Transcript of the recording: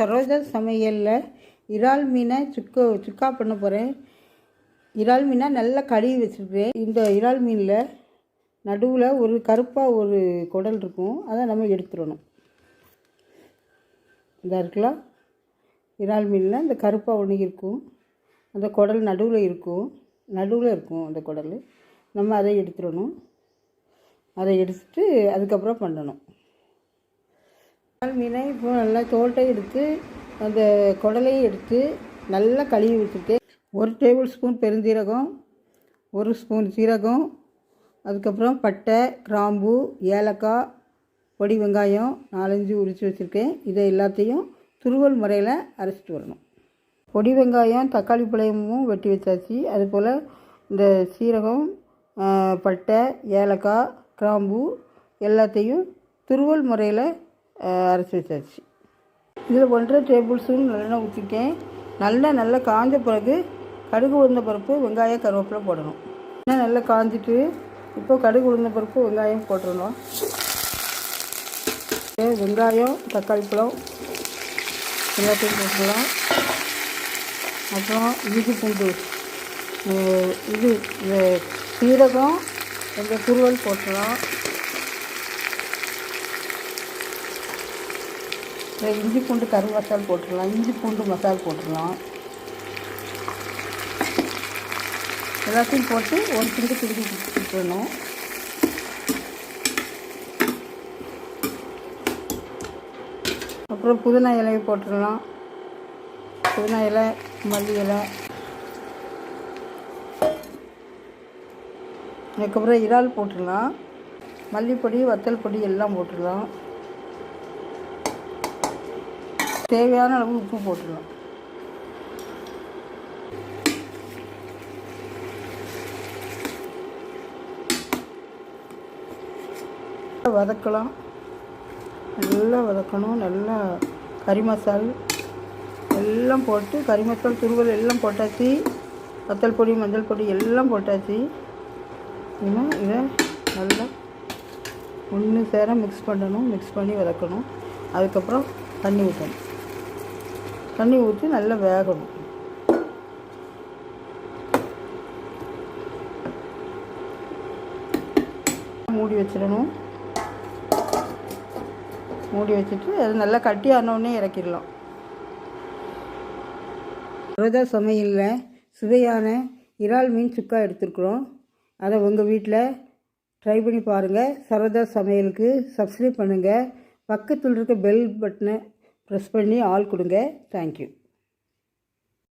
சரோஜா சமையலில் இறால் மீனை சுக்கு சுக்கா பண்ண போகிறேன் இறால் மீனை நல்லா கழுவி வச்சுருக்கேன் இந்த இறால் மீனில் நடுவில் ஒரு கருப்பாக ஒரு குடல் இருக்கும். அதை நம்ம எடுத்துடணும். இதாக இருக்கலாம். இறால் மீனில் இந்த கருப்பாக ஒன்று இருக்கும். அந்த குடல் நடுவில் இருக்கும். நடுவில் இருக்கும் அந்த குடல். நம்ம அதை எடுத்துடணும். அதை எடுத்துட்டு அதுக்கப்புறம் பண்ணணும். மீனை இப்போ நல்லா தோட்டை எடுத்து அந்த குடலையும் எடுத்து நல்லா கழுவி வச்சுட்டு ஒரு டேபிள் ஸ்பூன் பெருஞ்சீரகம் ஒரு ஸ்பூன் சீரகம் அதுக்கப்புறம் பட்டை கிராம்பு ஏலக்காய் பொடி வெங்காயம் நாலஞ்சு உரித்து வச்சுருக்கேன். இதை எல்லாத்தையும் துருவல் முறையில் அரைச்சிட்டு வரணும். பொடி வெங்காயம் தக்காளி பழமும் வெட்டி வச்சாச்சு. அதுபோல் இந்த சீரகம் பட்டை ஏலக்காய் கிராம்பு எல்லாத்தையும் துருவல் முறையில் அரைச்சி வச்சாச்சு இதில் ஒன்றரை டேபிள் ஸ்பூன் நல்லெண்ணெய் ஊற்றிருக்கேன். நல்லா நல்லா காஞ்ச பிறகு கடுகு உளுந்த பருப்பு வெங்காயம் கருவேப்பிலை போடணும். இன்னும் நல்லா காஞ்சிட்டு இப்போ கடுகு உளுந்த பருப்பு வெங்காயம் போட்டுடணும். வெங்காயம் தக்காளி பழம் எல்லாத்தையும் போட்டுடலாம். அப்புறம் இஞ்சி பூண்டு இது சீரகம் கொஞ்சம் குருவல் போட்டுடலாம். இஞ்சி பூண்டு கரு மசால் போட்டுடலாம். இஞ்சி பூண்டு மசால் போட்டுடலாம். எல்லாத்தையும் போட்டு ஒரு துண்டு கிண்டி விட்டுணும் அப்புறம் புதினா இலையை போட்டுடலாம். புதினா இலை மல்லி இலை. அதுக்கப்புறம் இறால் போட்டுடலாம். மல்லிப்பொடி வத்தல் பொடி எல்லாம் போட்டுடலாம். தேவையான அளவு உப்பு போட்டுடலாம். வதக்கலாம். நல்லா வதக்கணும். நல்லா கறி மசால் எல்லாம் போட்டு கறி மசால் துருவல் எல்லாம் போட்டாச்சு. வத்தல் பொடி மஞ்சள் பொடி எல்லாம் போட்டாச்சு. இன்னும் இதை நல்லா ஒன்று சேர மிக்ஸ் பண்ணணும். மிக்ஸ் பண்ணி வதக்கணும். அதுக்கப்புறம் தண்ணி ஊற்றணும் தண்ணி ஊற்றி நல்லா வேகணும். மூடி வச்சிடணும். மூடி வச்சுட்டு அது நல்லா கட்டி ஆனோடனே இறக்கிடலாம். ரோஜா சமையலில் சுவையான இறால் மீன் சுக்கா எடுத்துருக்குறோம். அதை உங்கள் வீட்டில் ட்ரை பண்ணி பாருங்கள் சரதா சமையலுக்கு சப்ஸ்கிரைப் பண்ணுங்கள் பக்கத்தில் இருக்க பெல் பட்டனை ப்ரெஸ் பண்ணி ஆள் கொடுங்க. தேங்க்யூ